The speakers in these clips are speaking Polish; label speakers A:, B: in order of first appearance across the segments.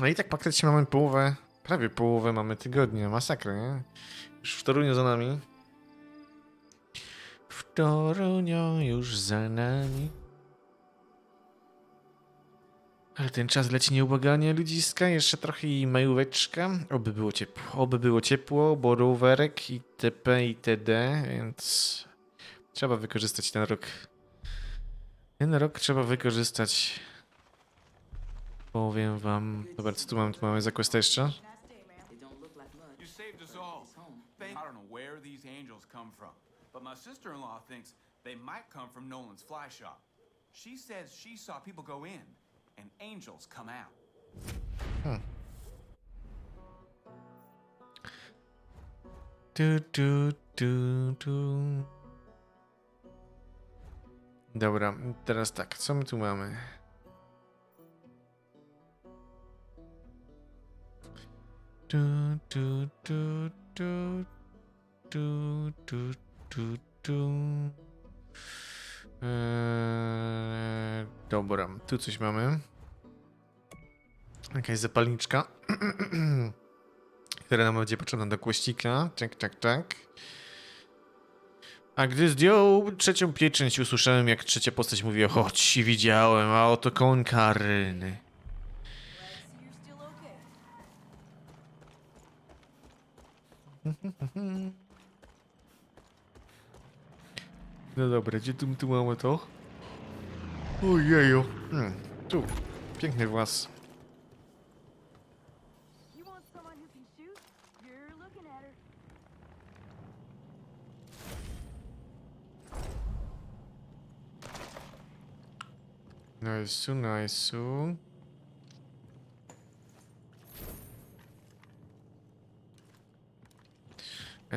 A: No i tak praktycznie mamy połowę, prawie połowę mamy tygodnia, masakra, nie? Już w Toruniu za nami. W Toruniu już za nami. Ale ten czas leci nieubłaganie, ludziska. Jeszcze trochę i majóweczka. Oby było ciepło, oby było ciepło, bo rowerek i TP i TD, więc trzeba wykorzystać ten rok. Ten rok trzeba wykorzystać. Powiem wam. Dobra, co tu mamy? Tu mamy za questa jeszcze.
B: It don't look like much.
C: You saved us all.
B: home.
C: Thank I don't know where these angels come from, but my sister-in-law thinks they might come from Nolan's fly shop. She says she saw people go in and angels come out.
A: Tu, tu, tu, tu. Dobra, teraz tak, co my tu mamy? Tu, tu, tu, tu, tu, tu, tu, tu. Eee, dobra, tu coś mamy. Jakaś zapalniczka. która nam będzie potrzebna do kłościka. Tak, tak, tak. A gdy zdjął trzecią pieczęć, usłyszałem, jak trzecia postać mówi: Chodź, widziałem, a oto koń karny. No dobra, gdzie tu, tu mamy to? Ojeju. Hmm, tu. Piękny włas.
D: You want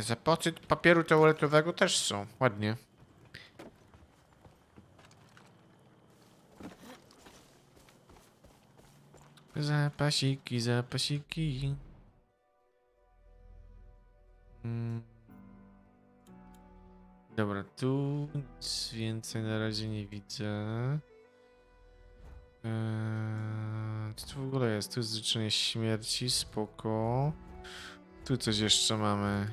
A: Zapasy papieru toaletowego też są. Ładnie. Zapasiki, zapasiki. Mm. Dobra, tu nic więcej na razie nie widzę. Eee, co tu w ogóle jest? Tu jest życzenie śmierci, spoko. Tu coś jeszcze mamy.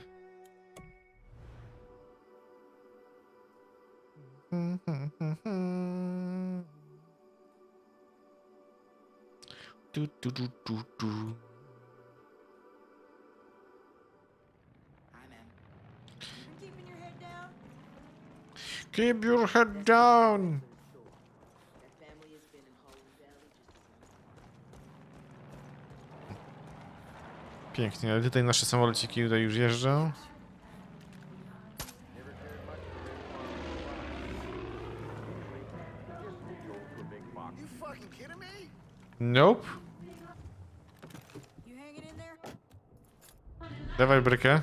B: Family has been in Holy Valley just as long
A: Pięknie, ale tutaj nasze samolociki tutaj już jeżdżą. Nope. Dawaj brykę.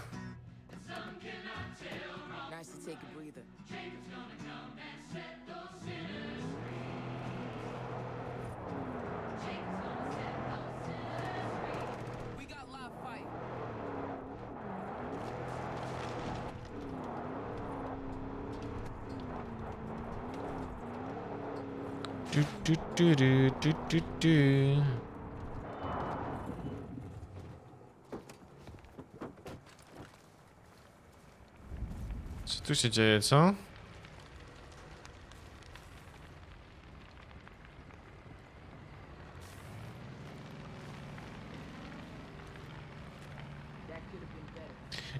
A: Du, du, du. Co tu się dzieje, co?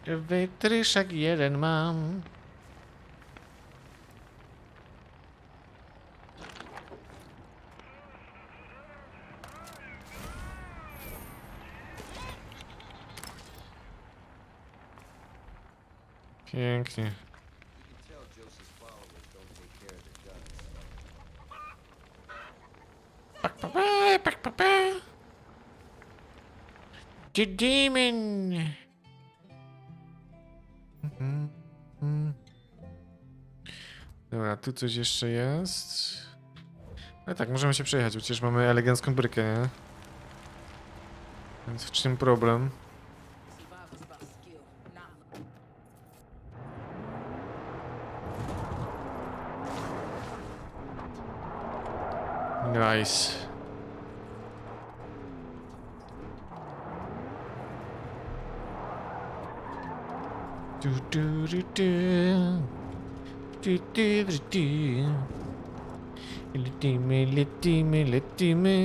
A: Wytryszek jeden mam. Pięknie. Pak, pa, pa, pak, pa, pa. The demon. Mhm, mhm. Dobra, tu coś jeszcze jest. No tak, możemy się przejechać, przecież mamy elegancką brykę, nie? Więc w czym problem?
B: Nice. Do do
A: do do do do do do. Let me, let me, let me.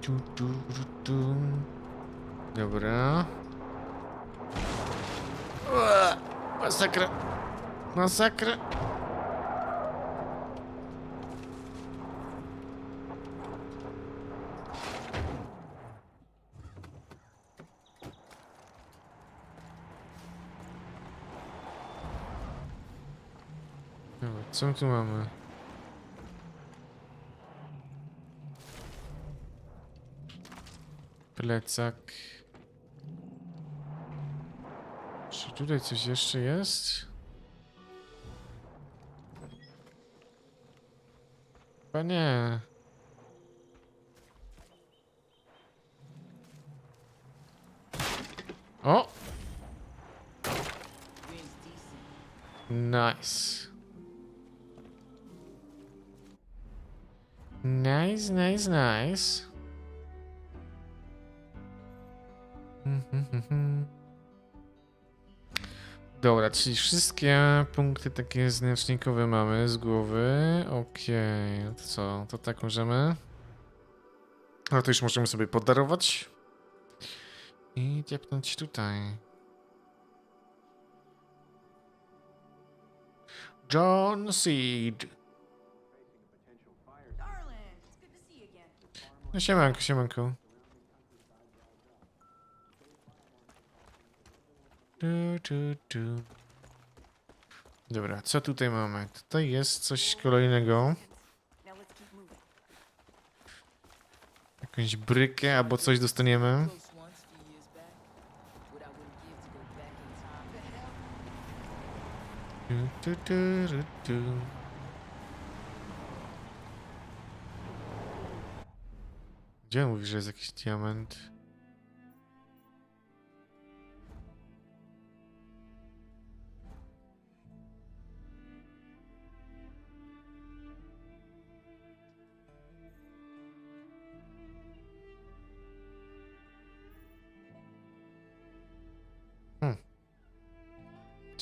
A: Do do do do. Dobra. Masakra. Masakra. Co tu mamy? Plecak. Czy tutaj coś jeszcze jest? Chyba nie. O! Nice. Nice, nice, nice. Dobra, czyli wszystkie punkty takie znacznikowe mamy z głowy. Okej, no to co? To tak możemy. No to już możemy sobie podarować. I dziepnąć tutaj. John Seed. No siemanko, siemanko. Du, du, du. Dobra, co tutaj mamy? Tutaj jest coś kolejnego. Jakąś brykę albo coś dostaniemy. Du, du, du, du. Gdzie mówisz, że jest jakiś diament?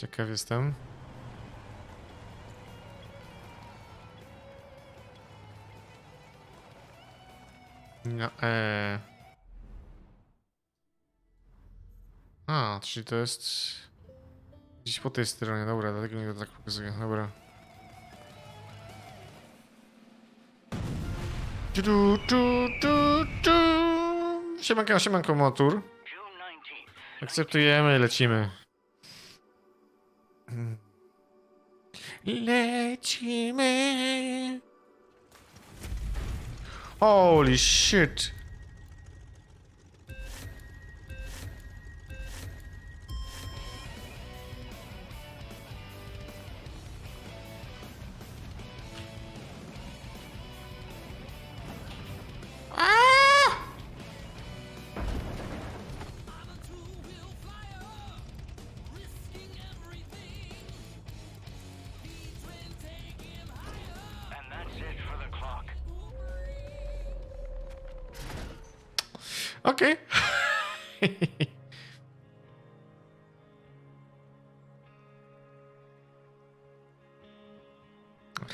A: Ciekaw jestem. No, eee. A, czyli to jest gdzieś po tej stronie, dobra, dlatego mi to tak pokazuje, dobra. Tu, tu, tu, tu, tu. Siemanko, siemanko, motor. Akceptujemy, lecimy. Lecimy. Holy shit.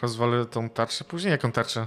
A: Rozwalę tą tarczę później. Jaką tarczę?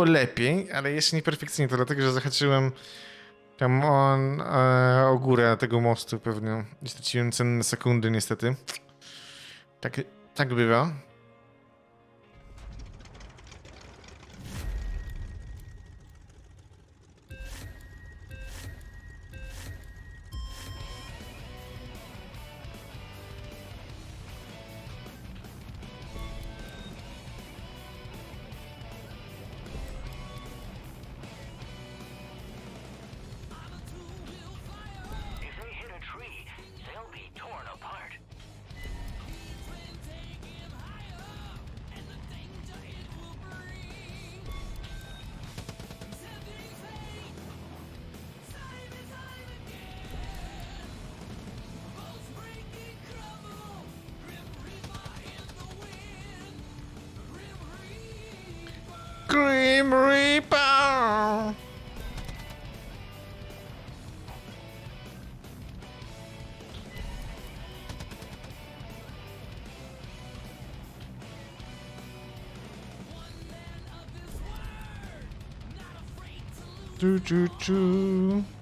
A: Było lepiej, ale jeszcze nie perfekcyjnie. To dlatego, że zahaczyłem tam on, e, o górę tego mostu pewnie. Straciłem cenne sekundy niestety. Tak, tak bywa. Grim Reaper! Du, du, du.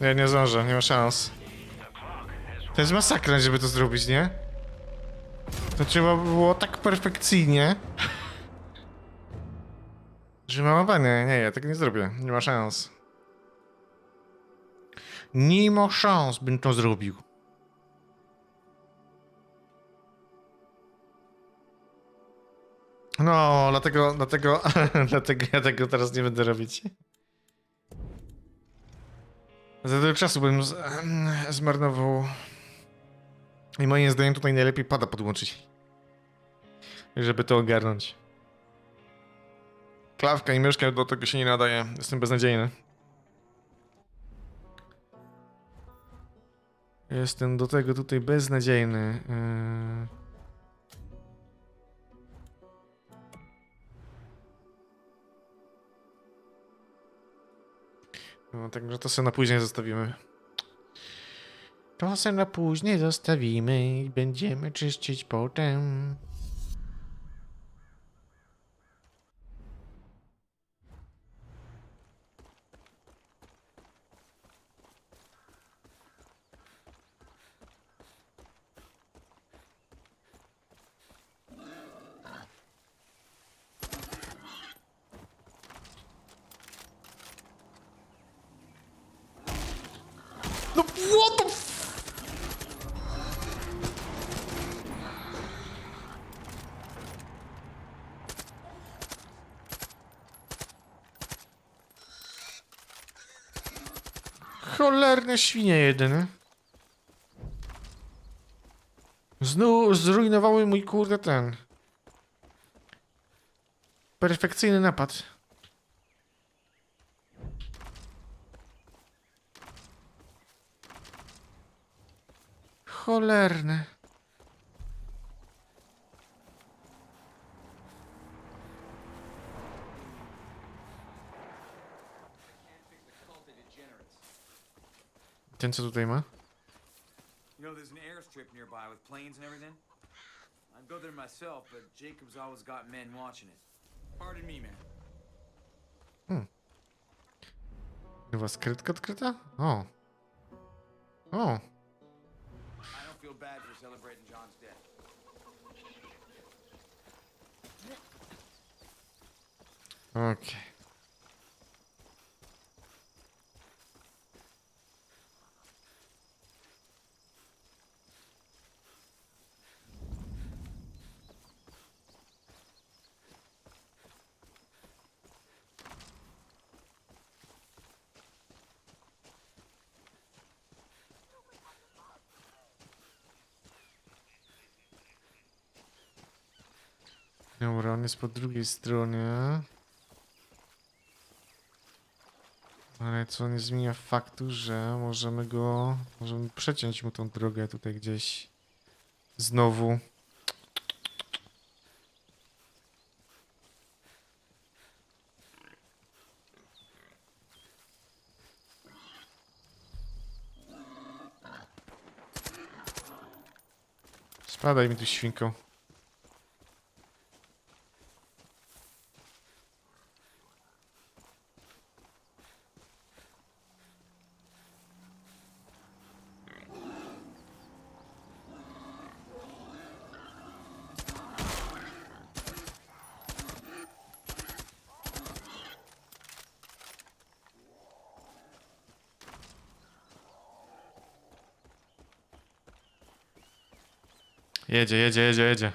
A: Ja nie zdążę, nie ma szans. To jest masakra, żeby to zrobić, nie? To trzeba było tak perfekcyjnie. Że mama nie, nie, ja tego nie zrobię. Nie ma szans. Nie ma szans, bym to zrobił. No, dlatego, dlatego, dlatego ja tego teraz nie będę robić. Za dużo czasu bym z, zmarnował. I moim zdaniem tutaj najlepiej pada podłączyć. Żeby to ogarnąć. Klawka i myszka do tego się nie nadaje. Jestem beznadziejny. Jestem do tego tutaj beznadziejny. Yy... No, także to sobie na później zostawimy. To sobie na później zostawimy i będziemy czyścić potem. Cholerne świnie jedyne. Znów zrujnowały mój kurde ten. Perfekcyjny napad. Cholerne. Ten co tutaj ma?
C: You know, there's an airstrip nearby with planes and everything. I'd go there myself, but Jacob's always got men watching it. Pardon me, man. Hmm.
A: Nowa skrytka odkryta? O. O.
C: I don't feel bad for celebrating John's death.
A: Okej. On jest po drugiej stronie. Ale co nie zmienia faktu, że możemy go... Możemy przeciąć mu tą drogę tutaj gdzieś. Znowu. Spadaj mi tu świnką. Jedzie, jedzie, jedzie, jedzie.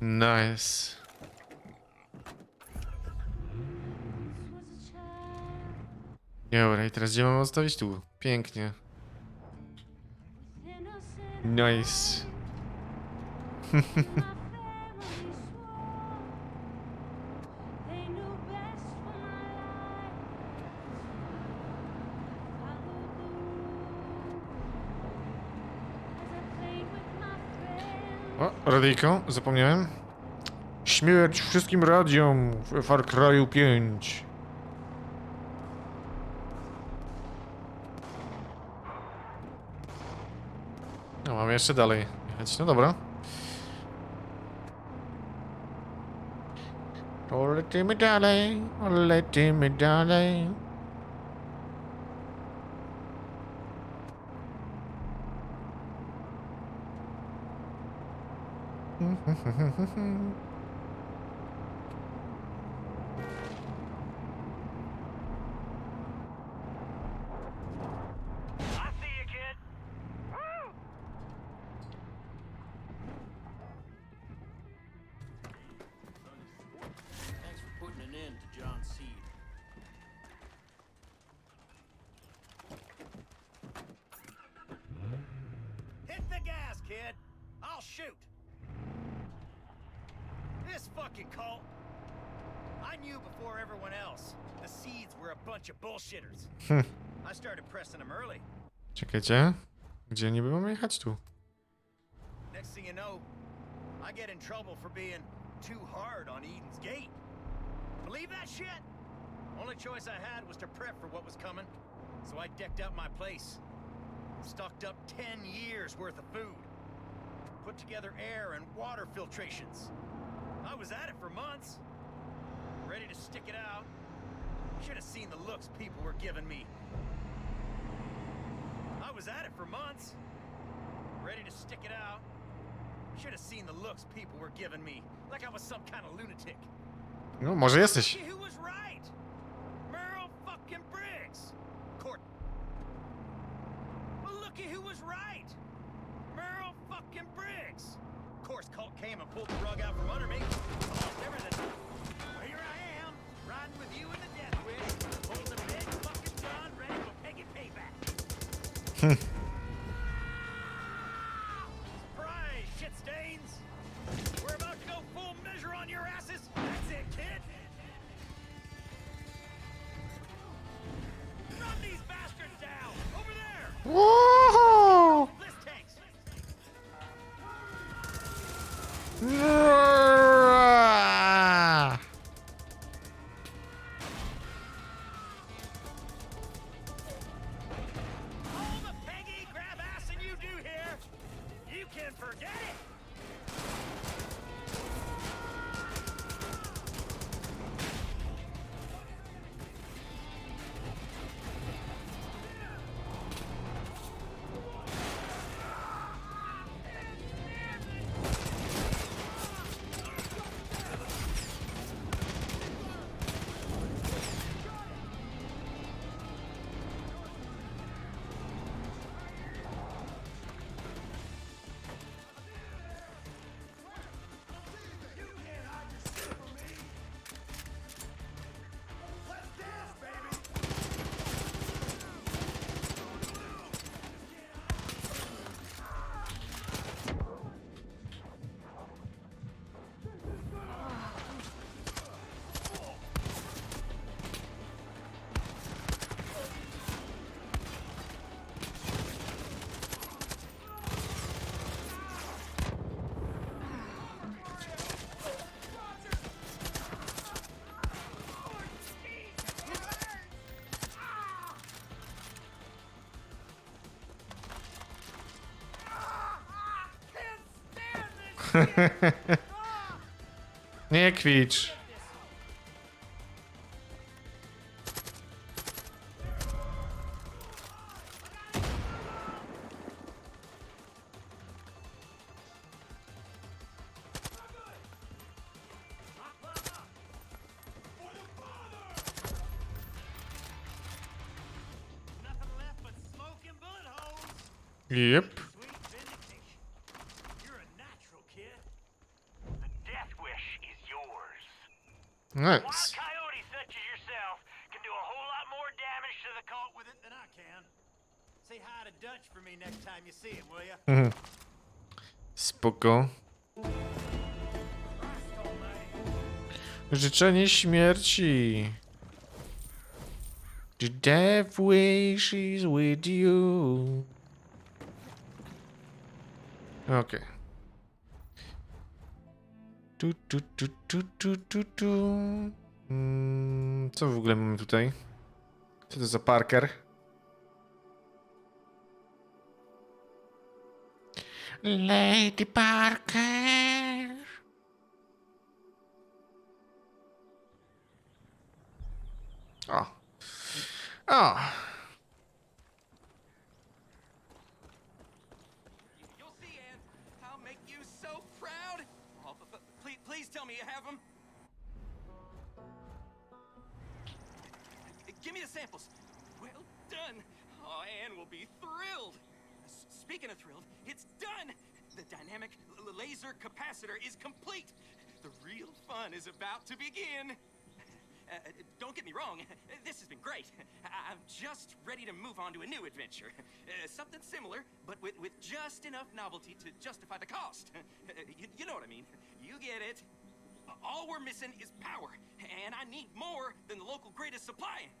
A: Nice. Dobra, i teraz gdzie mamy odstawić? Tu. Pięknie. Nice. O, radyjko, zapomniałem. Śmierć wszystkim radiom w Far Cry'u 5. No, mamy jeszcze dalej jechać. No dobra. O, lecimy dalej, o, lecimy dalej.
E: I
F: the gas, kid. I'll shoot. This fucking cult. I knew before everyone else. The seeds were a bunch of bullshitters. Hmm. I started pressing them early.
A: Czekajcie. Gdzie niby mamy jechać? Tu.
F: Next thing you know, I get in trouble for being too hard on Eden's Gate. Believe that shit? Only choice I had was to prep for what was coming, so I decked out my place. Stocked up 10 years worth of food. Put together air and water filtrations. I was at it for months. Ready to stick it out. Should have seen the looks people were giving me. I was at it for months. Ready to stick it out. Should have seen the looks people were giving me, like I was some kind of lunatic.
A: No, może jesteś.
F: Who was right? Merle fucking Briggs. Looky who was right. Merle fucking Briggs. Of course, Colt came and pulled the rug out from under me. Lost everything. Well, here I am, riding with you in the death wish, holding a big fucking gun, ready take it payback.
A: Nie kwicz. Yep.
F: Almighty.
A: Życzenie śmierci. The death wish is with you. Okej. Tu, tu, tu, tu, tu, tu, tu. Mm, co w ogóle mamy tutaj? Co to za Parker? Lady Parker. O. O.
C: You'll see, Ann. I'll make you so proud. Oh, but, but please, please tell me you have them. Give me the samples. Well done. Oh, Ann will be thrilled. Speaking of thrilled, it's done. The dynamic laser capacitor is complete. The real fun is about to begin. Uh, uh, don't get me wrong, this has been great. I- I'm just ready to move on to a new adventure. Uh, something similar, but with, with just enough novelty to justify the cost. You, you know what I mean. You get it. All we're missing is power, and I need more than the local grid is supplying.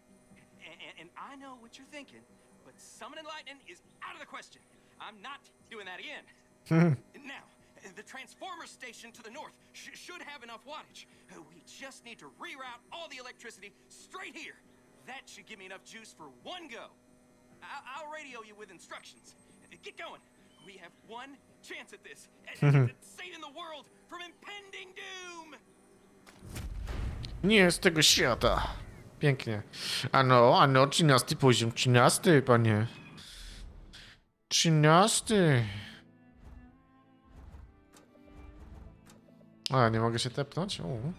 C: And I know what you're thinking, but summoning lightning is out of the question. I'm not doing that again. Hmm. now, the transformer station to the north sh- should have enough wattage. We just need to reroute all the electricity straight here. That should give me enough juice for one go. I- I'll radio you with instructions. Get going. We have one chance at this. At hmm. saving the world from impending doom.
A: Nie z tego świata. Pięknie. Ano, ano, 13 poziom. 13, panie. 13. A, nie mogę się tepnąć? U.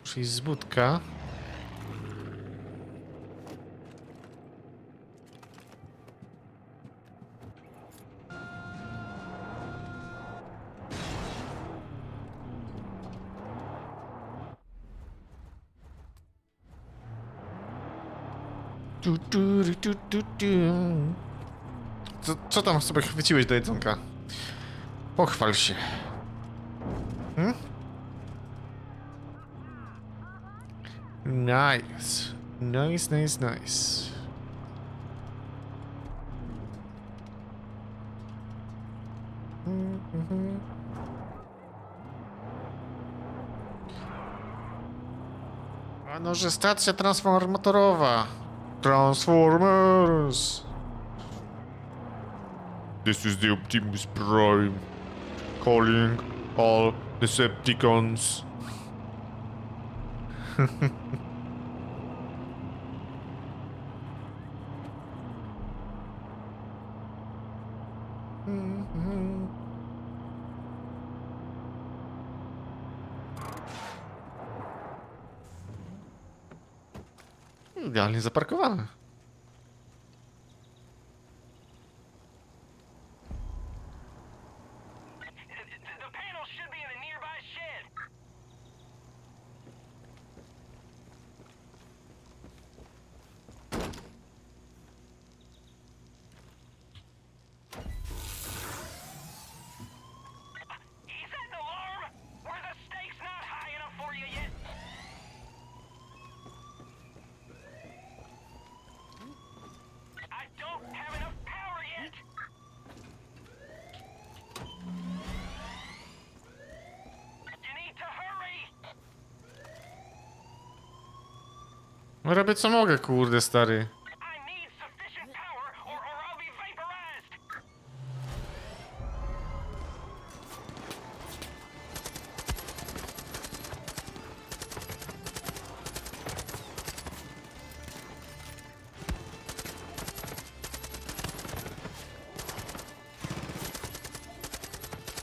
A: Muszę iść z budka. Co, tam sobie chwyciłeś do jedzonka? Pochwal się. Hmm? Nice. Nice, nice, nice. Mhm. A no, że stacja transformatorowa. Transformers. This is the Optimus Prime. Calling all Decepticons. Idealnie zaparkowane. No robię co mogę, kurde, stary.